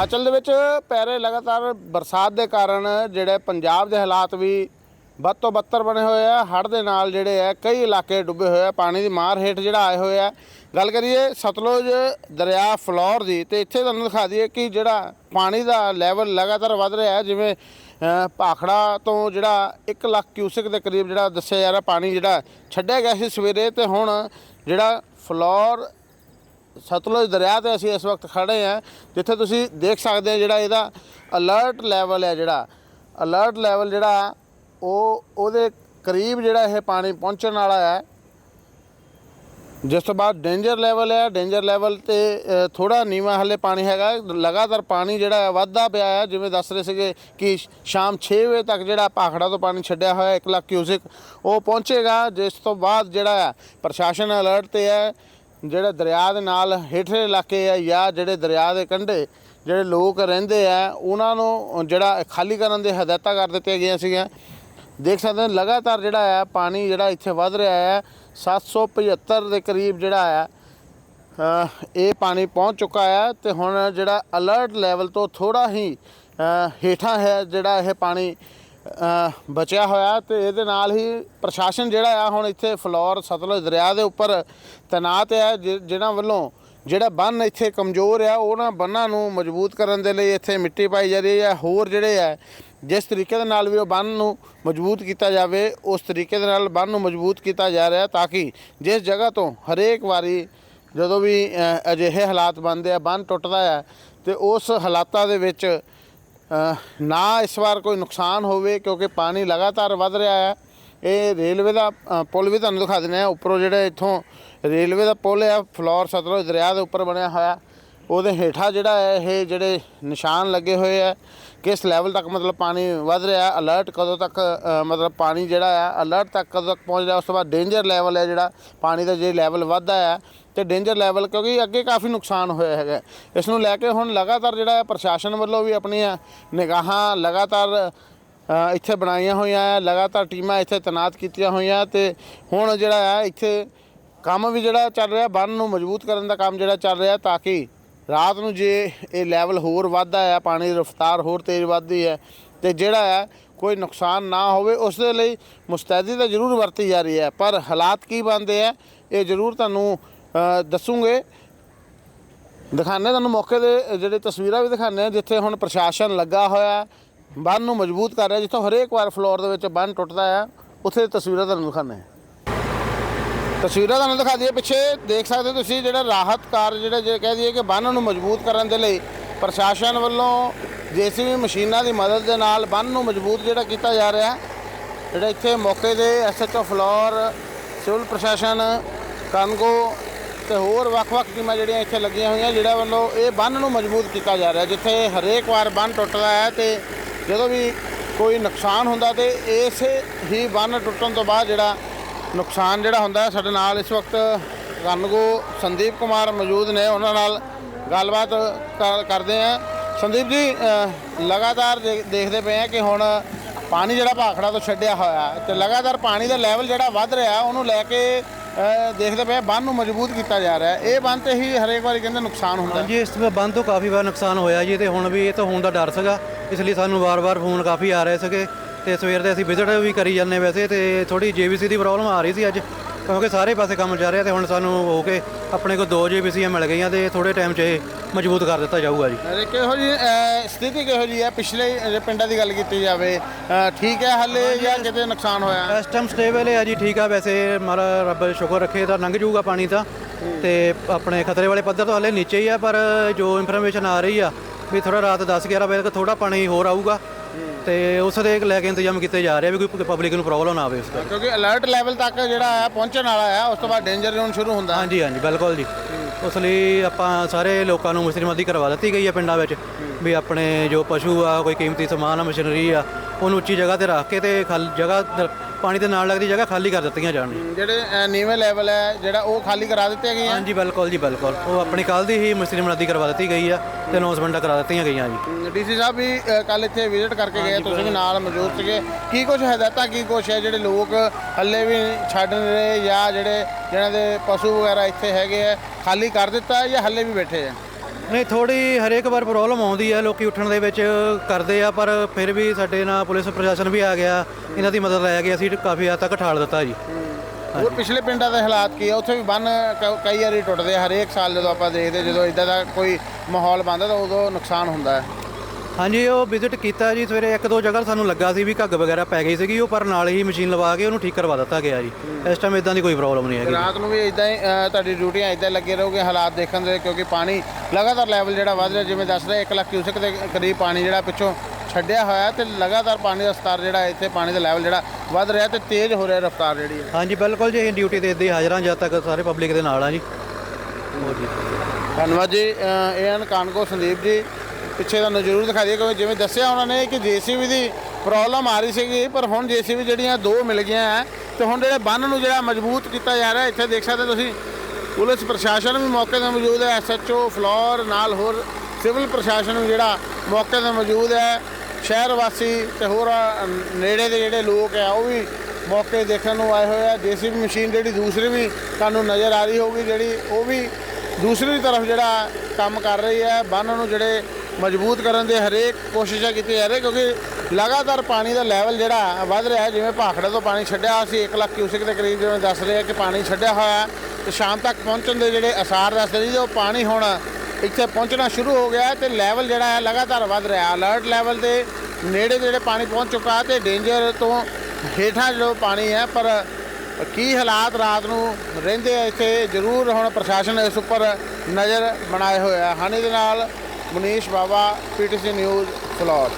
ਹਿਮਾਚਲ ਦੇ ਵਿੱਚ ਪੈ ਰਹੇ ਲਗਾਤਾਰ ਬਰਸਾਤ ਦੇ ਕਾਰਨ ਜਿਹੜੇ ਪੰਜਾਬ ਦੇ ਹਾਲਾਤ ਵੀ ਵੱਧ ਤੋਂ ਬੱਤਰ ਬਣੇ ਹੋਏ ਆ। ਹੜ੍ਹ ਦੇ ਨਾਲ ਜਿਹੜੇ ਆ, ਕਈ ਇਲਾਕੇ ਡੁੱਬੇ ਹੋਏ ਆ। ਪਾਣੀ ਦੀ ਮਾਰ ਹੇਠ ਜਿਹੜਾ ਆਏ ਹੋਏ ਆ। ਗੱਲ ਕਰੀਏ ਸਤਲੁਜ ਦਰਿਆ ਫਲੋਰ ਦੀ, ਤੇ ਇੱਥੇ ਤੁਹਾਨੂੰ ਦਿਖਾ ਦਈਏ ਕਿ ਜਿਹੜਾ ਪਾਣੀ ਦਾ ਲੈਵਲ ਲਗਾਤਾਰ ਵੱਧ ਰਿਹਾ ਹੈ। ਜਿਵੇਂ ਭਾਖੜਾ ਤੋਂ ਜਿਹੜਾ 1 ਲੱਖ ਕਿਊਸਿਕ ਦੇ ਕਰੀਬ ਜਿਹੜਾ ਦੱਸਿਆ ਜਾ ਰਿਹਾ, ਪਾਣੀ ਜਿਹੜਾ ਛੱਡਿਆ ਗਿਆ ਸੀ ਸਵੇਰੇ, ਤੇ ਹੁਣ ਜਿਹੜਾ ਫਲੋਰ ਸਤਲੁਜ ਦਰਿਆ ਤੇ ਅਸੀਂ ਇਸ ਵਕਤ ਖੜੇ ਆ ਜਿੱਥੇ ਤੁਸੀਂ ਦੇਖ ਸਕਦੇ ਆ ਜਿਹੜਾ ਇਹਦਾ ਅਲਰਟ ਲੈਵਲ ਹੈ ਜਿਹੜਾ। ਅਲਰਟ ਲੈਵਲ ਜਿਹੜਾ ਉਹ ਉਹਦੇ ਕਰੀਬ ਜਿਹੜਾ ਇਹ ਪਾਣੀ ਪਹੁੰਚਣ ਵਾਲਾ ਹੈ। ਜਿਸ ਤੋਂ ਬਾਅਦ ਡੇਂਜਰ ਲੈਵਲ ਹੈ। ਡੇਂਜਰ ਲੈਵਲ ਤੇ ਅ, ਥੋੜਾ ਨੀਵਾ ਹਲੇ ਪਾਣੀ ਹੈਗਾ। ਲਗਾਤਾਰ ਪਾਣੀ ਜਿਹੜਾ ਹੈ ਵੱਧਦਾ ਪਿਆ ਹੈ। ਜਿਵੇਂ ਦੱਸ ਰਹੇ ਸੀਗੇ ਕਿ ਸ਼ਾਮ 6 ਵਜੇ ਤੱਕ ਜਿਹੜਾ ਭਾਖੜਾ ਤੋਂ ਪਾਣੀ ਛੱਡਿਆ ਹੋਇਆ 1 ਲੱਖ ਕਿਊਸਿਕ ਉਹ ਪਹੁੰਚੇਗਾ। ਜਿਸ ਤੋਂ ਬਾਅਦ ਜਿਹੜਾ ਹੈ ਪ੍ਰਸ਼ਾਸਨ ਅਲਰਟ ਤੇ ਹੈ ਜਿਹੜੇ ਦਰਿਆ ਦੇ ਨਾਲ ਹੇਠਲੇ ਇਲਾਕੇ ਆ ਜਾਂ ਜਿਹੜੇ ਦਰਿਆ ਦੇ ਕੰਢੇ ਜਿਹੜੇ ਲੋਕ ਰਹਿੰਦੇ ਆ, ਉਹਨਾਂ ਨੂੰ ਜਿਹੜਾ ਖਾਲੀ ਕਰਨ ਦੇ ਹਦਾਇਤਾਂ ਕਰ ਦਿੱਤੀਆਂ ਗਈਆਂ ਸੀਗੀਆਂ। ਦੇਖ ਸਕਦੇ ਹੋ, ਲਗਾਤਾਰ ਜਿਹੜਾ ਆ, ਪਾਣੀ ਜਿਹੜਾ ਇੱਥੇ ਵੱਧ ਰਿਹਾ ਹੈ 775 ਦੇ ਕਰੀਬ ਜਿਹੜਾ ਹੈ ਇਹ ਪਾਣੀ ਪਹੁੰਚ ਚੁੱਕਾ ਹੈ ਤੇ ਹੁਣ ਜਿਹੜਾ ਅਲਰਟ ਲੈਵਲ ਤੋਂ ਥੋੜਾ ਹੀ ਹੇਠਾਂ ਹੈ ਜਿਹੜਾ ਇਹ ਪਾਣੀ ਬਚਿਆ ਹੋਇਆ ਤੇ ਇਹਦੇ ਨਾਲ ਹੀ ਪ੍ਰਸ਼ਾਸਨ ਜਿਹੜਾ ਆ ਹੁਣ ਇੱਥੇ ਫਲੋਰ ਸਤਲੁਜ ਦਰਿਆ ਦੇ ਉੱਪਰ ਤੈਨਾਤ ਹੈ ਜਿ- ਜਿਨ੍ਹਾਂ ਵੱਲੋਂ ਜਿਹੜਾ ਬੰਨ ਇੱਥੇ ਕਮਜ਼ੋਰ ਆ, ਉਹਨਾਂ ਬੰਨਾਂ ਨੂੰ ਮਜ਼ਬੂਤ ਕਰਨ ਦੇ ਲਈ ਇੱਥੇ ਮਿੱਟੀ ਪਾਈ ਜਾ ਰਹੀ ਹੈ ਹੋਰ ਜਿਹੜੇ ਆ, ਜਿਸ ਤਰੀਕੇ ਦੇ ਨਾਲ ਵੀ ਉਹ ਬੰਨ ਨੂੰ ਮਜ਼ਬੂਤ ਕੀਤਾ ਜਾਵੇ, ਉਸ ਤਰੀਕੇ ਦੇ ਨਾਲ ਬੰਨ ਨੂੰ ਮਜ਼ਬੂਤ ਕੀਤਾ ਜਾ ਰਿਹਾ ਤਾਂ ਕਿ ਜਿਸ ਜਗ੍ਹਾ ਤੋਂ ਹਰੇਕ ਵਾਰੀ ਜਦੋਂ ਵੀ ਅਜਿਹੇ ਹਾਲਾਤ ਬਣਦੇ ਆ, ਬੰਨ ਟੁੱਟਦਾ ਹੈ ਤੇ ਉਸ ਹਾਲਾਤਾਂ ਦੇ ਵਿੱਚ ਨਾ ਇਸ ਵਾਰ ਕੋਈ ਨੁਕਸਾਨ ਹੋਵੇ ਕਿਉਂਕਿ ਪਾਣੀ ਲਗਾਤਾਰ ਵੱਧ ਰਿਹਾ ਹੈ। ਇਹ ਰੇਲਵੇ ਦਾ ਪੁਲ ਵੀ ਤੁਹਾਨੂੰ ਦਿਖਾ ਦਿੰਦੇ ਆ ਉੱਪਰੋਂ ਜਿਹੜੇ ਇੱਥੋਂ ਰੇਲਵੇ ਦਾ ਪੁਲ ਹੈ ਫਲੋਰ ਸਤਲੁਜ ਦਰਿਆ ਦੇ ਉੱਪਰ ਬਣਿਆ ਹੋਇਆ। ਉਹਦੇ ਹੇਠਾਂ ਜਿਹੜਾ ਹੈ, ਇਹ ਜਿਹੜੇ ਨਿਸ਼ਾਨ ਲੱਗੇ ਹੋਏ ਆ, ਕਿਸ ਲੈਵਲ ਤੱਕ ਮਤਲਬ ਪਾਣੀ ਵੱਧ ਰਿਹਾ ਅਲਰਟ ਕਦੋਂ ਤੱਕ ਮਤਲਬ ਪਾਣੀ ਜਿਹੜਾ ਆ ਅਲਰਟ ਤੱਕ ਕਦੋਂ ਤੱਕ ਪਹੁੰਚ ਰਿਹਾ, ਉਸ ਤੋਂ ਬਾਅਦ ਡੇਂਜਰ ਲੈਵਲ ਹੈ ਜਿਹੜਾ ਪਾਣੀ ਦਾ ਜੇ ਲੈਵਲ ਵੱਧਦਾ ਹੈ ਤੇ ਡੇਂਜਰ ਲੈਵਲ ਕਿਉਂਕਿ ਅੱਗੇ ਕਾਫੀ ਨੁਕਸਾਨ ਹੋਇਆ ਹੈਗਾ। ਇਸ ਨੂੰ ਲੈ ਕੇ ਹੁਣ ਲਗਾਤਾਰ ਜਿਹੜਾ ਹੈ ਪ੍ਰਸ਼ਾਸਨ ਵੱਲੋਂ ਵੀ ਆਪਣੀਆਂ ਨਿਗਾਹਾਂ ਲਗਾਤਾਰ ਇੱਥੇ ਬਣਾਈਆਂ ਹੋਈਆਂ ਹੈ ਲਗਾਤਾਰ ਟੀਮਾਂ ਇੱਥੇ ਤੈਨਾਤ ਕੀਤੀਆਂ ਹੋਈਆਂ ਤੇ ਹੁਣ ਜਿਹੜਾ ਆ, ਇੱਥੇ ਕੰਮ ਵੀ ਜਿਹੜਾ ਚੱਲ ਰਿਹਾ, ਬੰਨ ਨੂੰ ਮਜ਼ਬੂਤ ਕਰਨ ਦਾ ਕੰਮ ਜਿਹੜਾ ਚੱਲ ਰਿਹਾ ਤਾਂ ਕਿ ਰਾਤ ਨੂੰ ਜੇ ਇਹ ਲੈਵਲ ਹੋਰ ਵੱਧਦਾ ਹੈ ਪਾਣੀ ਦੀ ਰਫ਼ਤਾਰ ਹੋਰ ਤੇਜ਼ ਵੱਧਦੀ ਹੈ ਤੇ ਜਿਹੜਾ ਹੈ ਕੋਈ ਨੁਕਸਾਨ ਨਾ ਹੋਵੇ ਉਸ ਦੇ ਲਈ ਮੁਸਤੈਦੀ ਤਾਂ ਜ਼ਰੂਰ ਵਰਤੀ ਜਾ ਰਹੀ ਹੈ। ਪਰ ਹਾਲਾਤ ਕੀ ਬਣਦੇ ਆ ਇਹ ਜ਼ਰੂਰ ਤੁਹਾਨੂੰ ਅ, ਦੱਸੂਗੇ। ਦਿਖਾਣੇ ਤੁਹਾਨੂੰ ਮੌਕੇ ਦੇ ਜਿਹੜੇ ਤਸਵੀਰਾਂ ਵੀ ਦਿਖਾਣੇ ਆ ਜਿੱਥੇ ਹੁਣ ਪ੍ਰਸ਼ਾਸਨ ਲੱਗਾ ਹੋਇਆ ਹੈ, ਬੰਨ ਨੂੰ ਮਜ਼ਬੂਤ ਕਰ ਰਿਹਾ ਜਿੱਥੋਂ ਹਰੇਕ ਵਾਰ ਫਲੋਰ ਦੇ ਵਿੱਚ ਬੰਨ ਟੁੱਟਦਾ ਆ ਉੱਥੇ ਤਸਵੀਰਾਂ ਤੁਹਾਨੂੰ ਦਿਖਾਣੇ ਆ ਤਸਵੀਰਾਂ ਤੁਹਾਨੂੰ ਦਿਖਾ ਦਈਏ ਪਿੱਛੇ। ਦੇਖ ਸਕਦੇ ਹੋ ਤੁਸੀਂ ਜਿਹੜਾ ਰਾਹਤ ਕਾਰ ਜਿਹੜਾ ਜੇ ਕਹਿ ਦਈਏ ਕਿ ਬੰਨ ਨੂੰ ਮਜ਼ਬੂਤ ਕਰਨ ਦੇ ਲਈ ਪ੍ਰਸ਼ਾਸਨ ਵੱਲੋਂ ਜੇਸੀਬੀ ਮਸ਼ੀਨਾਂ ਦੀ ਮਦਦ ਦੇ ਨਾਲ ਬੰਨ ਨੂੰ ਮਜ਼ਬੂਤ ਜਿਹੜਾ ਕੀਤਾ ਜਾ ਰਿਹਾ ਜਿਹੜਾ ਇੱਥੇ ਮੌਕੇ ਦੇ ਐਸਐਚਓ ਫਲੋਰ, ਸਿਵਲ ਪ੍ਰਸ਼ਾਸਨ, ਕਾਨਗੋ ਤੇ ਹੋਰ ਵੱਖ-ਵੱਖ ਟੀਮਾਂ ਜਿਹੜੀਆਂ ਇੱਥੇ ਲੱਗੀਆਂ ਹੋਈਆਂ ਜਿਹੜਾ ਵੱਲੋਂ ਇਹ ਬੰਨ ਨੂੰ ਮਜ਼ਬੂਤ ਕੀਤਾ ਜਾ ਰਿਹਾ ਜਿੱਥੇ ਹਰੇਕ ਵਾਰ ਬੰਨ ਟੁੱਟਦਾ ਹੈ ਤੇ ਜਦੋਂ ਵੀ ਕੋਈ ਨੁਕਸਾਨ ਹੁੰਦਾ ਤੇ ਇਸੇ ਹੀ ਬੰਨ ਟੁੱਟਣ ਤੋਂ ਬਾਅਦ ਜਿਹੜਾ ਨੁਕਸਾਨ ਜਿਹੜਾ ਹੁੰਦਾ ਸਾਡੇ ਨਾਲ ਇਸ ਵਕਤ ਰਣਗੋ ਸੰਦੀਪ ਕੁਮਾਰ ਮੌਜੂਦ ਨੇ, ਉਹਨਾਂ ਨਾਲ ਗੱਲਬਾਤ ਕਰ- ਕਰਦੇ ਆ ਸੰਦੀਪ ਜੀ ਲਗਾਤਾਰ ਦੇ- ਦੇਖਦੇ ਪਏ ਆ ਕਿ ਹੁਣ ਪਾਣੀ ਜਿਹੜਾ ਭਾਖੜਾ ਤੋਂ ਛੱਡਿਆ ਹੋਇਆ ਹੈ ਤੇ ਲਗਾਤਾਰ ਪਾਣੀ ਦਾ ਲੈਵਲ ਜਿਹੜਾ ਵੱਧ ਰਿਹਾ, ਉਹਨੂੰ ਲੈ ਕੇ ਦੇਖਦੇ ਪਏ ਆ ਬੰਨ ਨੂੰ ਮਜ਼ਬੂਤ ਕੀਤਾ ਜਾ ਰਿਹਾ ਹੈ। ਇਹ ਬੰਨ ਤੇ ਹੀ ਹਰੇਕ ਵਾਰੀ ਕਹਿੰਦੇ ਨੁਕਸਾਨ ਹੁੰਦਾ ਜੀ ਇਸ ਤੋਂ ਬੰਦ ਤੋਂ ਕਾਫੀ ਵਾਰ ਨੁਕਸਾਨ ਹੋਇਆ ਜੀ ਤੇ ਹੁਣ ਵੀ ਇਹ ਤਾਂ ਹੋਣ ਦਾ ਡਰ ਸੀਗਾ, ਇਸ ਲਈ ਸਾਨੂੰ ਵਾਰ-ਵਾਰ ਫੋਨ ਕਾਫੀ ਆ ਰਹੇ ਸੀਗੇ। ਤੇ ਸਵੇਰ ਦੇ ਅਸੀਂ ਵਿਜ਼ਿਟ ਵੀ ਕਰੀ ਜਾਂਦੇ ਵੈਸੇ ਤੇ ਥੋੜੀ ਜੀਬੀਸੀ ਦੀ ਪ੍ਰੋਬਲਮ ਆ ਰਹੀ ਸੀ ਅੱਜ ਕਿਉਂਕਿ ਸਾਰੇ ਪਾਸੇ ਕੰਮ ਚੱਲ ਰਿਹਾ ਤੇ ਹੁਣ ਸਾਨੂੰ ਹੋ ਕੇ ਆਪਣੇ ਕੋਲ ਦੋ ਜੀਬੀਸੀਆਂ ਮਿਲ ਗਈਆਂ ਤੇ ਥੋੜੇ ਟਾਈਮ 'ਚ ਇਹ ਮਜ਼ਬੂਤ ਕਰ ਦਿੱਤਾ ਜਾਊਗਾ ਜੀ। ਅਰੇ ਕਿਹੋ ਜੀ ਅਹ, ਸਥਿਤੀ ਕਿਹੋ ਜੀ ਹੈ? ਪਿਛਲੇ ਪਿੰਡਾਂ ਦੀ ਗੱਲ ਕੀਤੀ ਜਾਵੇ ਅਹ, ਠੀਕ ਹੈ ਹਾਲੇ ਜਾਂ ਕਿਤੇ ਨੁਕਸਾਨ ਹੋਇਆ? ਇਸ ਟਾਈਮ ਸਟੇਬਲ ਹੈ ਜੀ ਠੀਕ ਆ ਵੈਸੇ ਮਾਰਾ ਰੱਬ ਸ਼ੁਕਰ ਰੱਖੇ ਤਾਂ ਲੰਘ ਜਾਊਗਾ ਪਾਣੀ ਤਾਂ। ਤੇ ਆਪਣੇ ਖਤਰੇ ਵਾਲੇ ਪੱਧਰ ਤੋਂ ਹਲੇ ਨੀਚੇ ਹੀ ਆ ਪਰ ਜੋ ਇਨਫੋਰਮੇਸ਼ਨ ਆ ਰਹੀ ਆ ਵੀ ਥੋੜਾ ਰਾਤ 10 11 ਵਜੇ ਤੱਕ ਥੋੜਾ ਪਾਣੀ ਹੋਰ ਆਊਗਾ। ਤੇ ਉਸ ਦੇ ਲੈ ਕੇ ਇੰਤਜ਼ਾਮ ਕੀਤੇ ਜਾ ਰਹੇ ਆ ਵੀ ਕੋਈ ਪਬਲਿਕ ਨੂੰ ਪ੍ਰੋਬਲਮ ਨਾ ਆਵੇ ਉਸ ਦਾ ਕਿਉਂਕਿ ਅਲਰਟ ਲੈਵਲ ਤੱਕ ਜਿਹੜਾ ਹੈ ਪਹੁੰਚਣ ਵਾਲਾ ਹੈ ਉਸ ਤੋਂ ਬਾਅਦ ਡੇਂਜਰ ਜ਼ੋਨ ਸ਼ੁਰੂ ਹੁੰਦਾ ਹਾਂਜੀ ਹਾਂਜੀ ਬਿਲਕੁਲ ਜੀ। ਉਸ ਲਈ ਆਪਾਂ ਸਾਰੇ ਲੋਕਾਂ ਨੂੰ ਮੁਸਲਿਮਾਂ ਕਰਵਾ ਦਿੱਤੀ ਗਈ ਹੈ ਪਿੰਡਾਂ ਵਿੱਚ ਵੀ ਆਪਣੇ ਜੋ ਪਸ਼ੂ ਆ ਕੋਈ ਕੀਮਤੀ ਸਮਾਨ ਆ ਮਸ਼ੀਨਰੀ ਆ ਉਹਨੂੰ ਉੱਚੀ ਜਗ੍ਹਾ ਤੇ ਰੱਖ ਕੇ ਤੇ ਖਾਲੀ ਜਗ੍ਹਾ ਪਾਣੀ ਦੇ ਨਾਲ ਲੱਗਦੀ ਜਗ੍ਹਾ ਖਾਲੀ ਕਰ ਦਿੱਤੀਆਂ ਜਾਣ ਜਿਹੜੇ ਨੀਵੇਂ ਲੈਵਲ ਹੈ ਜਿਹੜਾ ਉਹ ਖਾਲੀ ਕਰਾ ਦਿੱਤੇ ਗਏ ਆ ਹਾਂਜੀ ਬਿਲਕੁਲ ਜੀ ਬਿਲਕੁਲ। ਉਹ ਆਪਣੀ ਕੱਲ ਦੀ ਹੀ ਮੁਸਲਿਮ ਨਦੀ ਕਰਵਾ ਦਿੱਤੀ ਗਈ ਆ ਤੇ ਅਨਾਉਂਸਮੈਂਟਾਂ ਕਰਾ ਦਿੱਤੀਆਂ ਗਈਆਂ ਜੀ। ਡੀਸੀ ਸਾਹਿਬ ਵੀ ਕੱਲ ਇੱਥੇ ਵਿਜ਼ਿਟ ਕਰਕੇ ਗਏ ਤੁਸੀਂ ਵੀ ਨਾਲ ਮੌਜੂਦ ਸੀਗੇ। ਕੀ ਕੁਝ ਹਦਾਇਤਾਂ ਕੀ ਕੁਝ ਹੈ ਜਿਹੜੇ ਲੋਕ ਹੱਲੇ ਵੀ ਛੱਡ ਨਹੀਂ ਰਹੇ ਜਾਂ ਜਿਹੜੇ ਜਿਹਨਾਂ ਦੇ ਪਸ਼ੂ ਵਗੈਰਾ ਇੱਥੇ ਹੈਗੇ ਆ ਖਾਲੀ ਕਰ ਦਿੱਤਾ ਜਾਂ ਹੱਲੇ ਵੀ ਬੈਠੇ ਆ? ਨਹੀਂ ਥੋੜੀ ਹਰੇਕ ਵਾਰ ਪ੍ਰੋਬਲਮ ਆਉਂਦੀ ਹੈ, ਲੋਕੀ ਉੱਠਣ ਦੇ ਵਿੱਚ ਕਰਦੇ ਆ, ਪਰ ਫਿਰ ਵੀ ਸਾਡੇ ਨਾਲ ਪੁਲਿਸ ਪ੍ਰਸ਼ਾਸਨ ਵੀ ਆ ਗਿਆ, ਇਹਨਾਂ ਦੀ ਮਦਦ ਲੈ ਕੇ ਅਸੀਂ ਕਾਫੀ ਹੱਦ ਤੱਕ ਠਾਲ ਦਿੱਤਾ ਜੀ। ਹੋਰ ਪਿਛਲੇ ਪਿੰਡਾਂ ਦੇ ਹਾਲਾਤ ਕੀ ਆ? ਉੱਥੇ ਵੀ ਬੰਨ ਕ- ਕਈ ਵਾਰੀ ਟੁੱਟਦੇ ਆ, ਹਰੇਕ ਸਾਲ ਜਦੋਂ ਆਪਾਂ ਦੇਖਦੇ, ਜਦੋਂ ਇਦਾਂ ਦਾ ਕੋਈ ਮਾਹੌਲ ਬਣਦਾ ਤਾਂ ਉਦੋਂ ਨੁਕਸਾਨ ਹੁੰਦਾ ਹੈ। ਹਾਂਜੀ ਉਹ ਵਿਜ਼ਿਟ ਕੀਤਾ ਜੀ ਸਵੇਰੇ ਇੱਕ ਦੋ ਜਗ੍ਹਾ ਸਾਨੂੰ ਲੱਗਾ ਸੀ ਵੀ ਘੱਗ ਵਗੈਰਾ ਪੈ ਗਈ ਸੀਗੀ ਉਹ ਪਰ ਨਾਲ ਹੀ ਮਸ਼ੀਨ ਲਵਾ ਕੇ ਉਹਨੂੰ ਠੀਕ ਕਰਵਾ ਦਿੱਤਾ ਗਿਆ ਜੀ। ਇਸ ਟਾਈਮ ਇਦਾਂ ਦੀ ਕੋਈ ਪ੍ਰੋਬਲਮ ਨਹੀਂ ਹੈਗੀ। ਰਾਤ ਨੂੰ ਵੀ ਇਦਾਂ ਹੀ ਅ, ਤੁਹਾਡੀ ਡਿਊਟੀਆਂ ਇਦਾਂ ਲੱਗੇ ਰਹੋਗੇ ਹਾਲਾਤ ਦੇਖਣ ਦੇ ਕਿਉਂਕਿ ਪਾਣੀ ਲਗਾਤਾਰ ਲੈਵਲ ਜਿਹੜਾ ਵੱਧ ਰਿਹਾ ਜਿਵੇਂ ਦੱਸ ਰਹੇ 1 ਲੱਖ ਕਿਊਸਕ ਦੇ ਕਰੀਬ ਪਾਣੀ ਜਿਹੜਾ ਪਿੱਛੋਂ ਛੱਡਿਆ ਹੋਇਆ ਹੈ ਤੇ ਲਗਾਤਾਰ ਪਾਣੀ ਦਾ ਸਤਰ ਜਿਹੜਾ ਇੱਥੇ ਪਾਣੀ ਦਾ ਲੈਵਲ ਜਿਹੜਾ ਵੱਧ ਰਿਹਾ ਤੇ ਤੇਜ਼ ਹੋ ਰਿਹਾ ਰਫ਼ਤਾਰ ਜਿਹੜੀ ਹੈ। ਹਾਂਜੀ ਬਿਲਕੁਲ ਜੀ ਅਸੀਂ ਡਿਊਟੀ ਤੇ ਇੱਦਾਂ ਹੀ ਹਾਜ਼ਰਾਂ ਜਦ ਤੱਕ ਸਾਰੇ ਪਬਲਿਕ ਦੇ ਨਾਲ ਆ ਜੀ। ਹੋਰ ਜੀ। ਧੰਨਵਾਦ ਜੀ ਇਹ ਹਨ ਕਾਨਕੋ ਸੰਦੀਪ ਜੀ ਪਿੱਛੇ ਤੁਹਾਨੂੰ ਜ਼ਰੂਰ ਦਿਖਾ ਦਈਏ, ਕਿਉਂਕਿ ਜਿਵੇਂ ਦੱਸਿਆ ਉਹਨਾਂ ਨੇ ਕਿ ਜੀਸੀਬੀ ਦੀ ਪ੍ਰੋਬਲਮ ਆ ਰਹੀ ਸੀਗੀ, ਪਰ ਹੁਣ ਜੀਸੀਬੀ ਜਿਹੜੀਆਂ ਦੋ ਮਿਲ ਗਈਆਂ ਹੈ, ਤੇ ਹੁਣ ਜਿਹੜੇ ਬੰਨ ਨੂੰ ਜਿਹੜਾ ਮਜ਼ਬੂਤ ਕੀਤਾ ਜਾ ਰਿਹਾ, ਇੱਥੇ ਦੇਖ ਸਕਦੇ ਤੁਸੀਂ, ਪੁਲਿਸ ਪ੍ਰਸ਼ਾਸਨ ਵੀ ਮੌਕੇ ਤੇ ਮੌਜੂਦ ਹੈ ਐਸਐਚਓ ਫਲੋਰ ਨਾਲ ਹੋਰ ਸਿਵਲ ਪ੍ਰਸ਼ਾਸਨ ਵੀ ਜਿਹੜਾ ਮੌਕੇ ਤੇ ਮੌਜੂਦ ਹੈ, ਸ਼ਹਿਰ ਵਾਸੀ ਤੇ ਹੋਰ ਨੇੜੇ ਦੇ ਜਿਹੜੇ ਲੋਕ ਆ ਉਹ ਵੀ ਮੌਕੇ ਦੇਖਣ ਨੂੰ ਆਏ ਹੋਏ ਆ ਜੀਸੀਬੀ ਮਸ਼ੀਨ ਜਿਹੜੀ ਦੂਸਰੀ ਵੀ ਤੁਹਾਨੂੰ ਨਜ਼ਰ ਆ ਰਹੀ ਹੋਊਗੀ, ਜਿਹੜੀ ਉਹ ਵੀ ਦੂਸਰੀ ਤਰਫ ਜਿਹੜਾ ਕੰਮ ਕਰ ਰਹੀ ਹੈ, ਬੰਨ ਨੂੰ ਜਿਹੜੇ ਮਜ਼ਬੂਤ ਕਰਨ ਦੇ ਹਰੇਕ ਕੋਸ਼ਿਸ਼ਾਂ ਕੀਤੀ ਜਾ ਰਹੀ ਕਿਉਂਕਿ ਲਗਾਤਾਰ ਪਾਣੀ ਦਾ ਲੈਵਲ ਜਿਹੜਾ ਵੱਧ ਰਿਹਾ ਹੈ। ਜਿਵੇਂ ਭਾਖੜੇ ਤੋਂ ਪਾਣੀ ਛੱਡਿਆ ਸੀ 1 ਲੱਖ ਕਿਊਸਿਕ ਦੇ ਕਰੀਬ ਜਿਵੇਂ ਦੱਸ ਰਹੇ ਆ ਕਿ ਪਾਣੀ ਛੱਡਿਆ ਹੋਇਆ ਹੈ ਤੇ ਸ਼ਾਮ ਤੱਕ ਪਹੁੰਚਣ ਦੇ ਜਿਹੜੇ ਅਸਾਰ ਦੱਸ ਰਹੇ ਜੀ ਉਹ ਪਾਣੀ ਹੁਣ ਇੱਥੇ ਪਹੁੰਚਣਾ ਸ਼ੁਰੂ ਹੋ ਗਿਆ ਹੈ ਤੇ ਲੈਵਲ ਜਿਹੜਾ ਹੈ ਲਗਾਤਾਰ ਵੱਧ ਰਿਹਾ ਅਲਰਟ ਲੈਵਲ ਦੇ ਨੇੜੇ ਜਿਹੜੇ ਪਾਣੀ ਪਹੁੰਚ ਚੁੱਕਾ ਹੈ ਤੇ ਡੇਂਜਰ ਤੋਂ ਹੇਠਾਂ ਜੋ ਪਾਣੀ ਹੈ, ਪਰ ਕੀ ਹਾਲਾਤ ਰਾਤ ਨੂੰ ਰਹਿੰਦੇ ਆ ਇੱਥੇ ਜ਼ਰੂਰ ਹੁਣ ਪ੍ਰਸ਼ਾਸਨ ਇਸ ਉੱਪਰ ਨਜ਼ਰ ਬਣਾਏ ਹੋਇਆ ਹਾਨੀ ਦੇ ਨਾਲ Manish Bawa PTC news floor.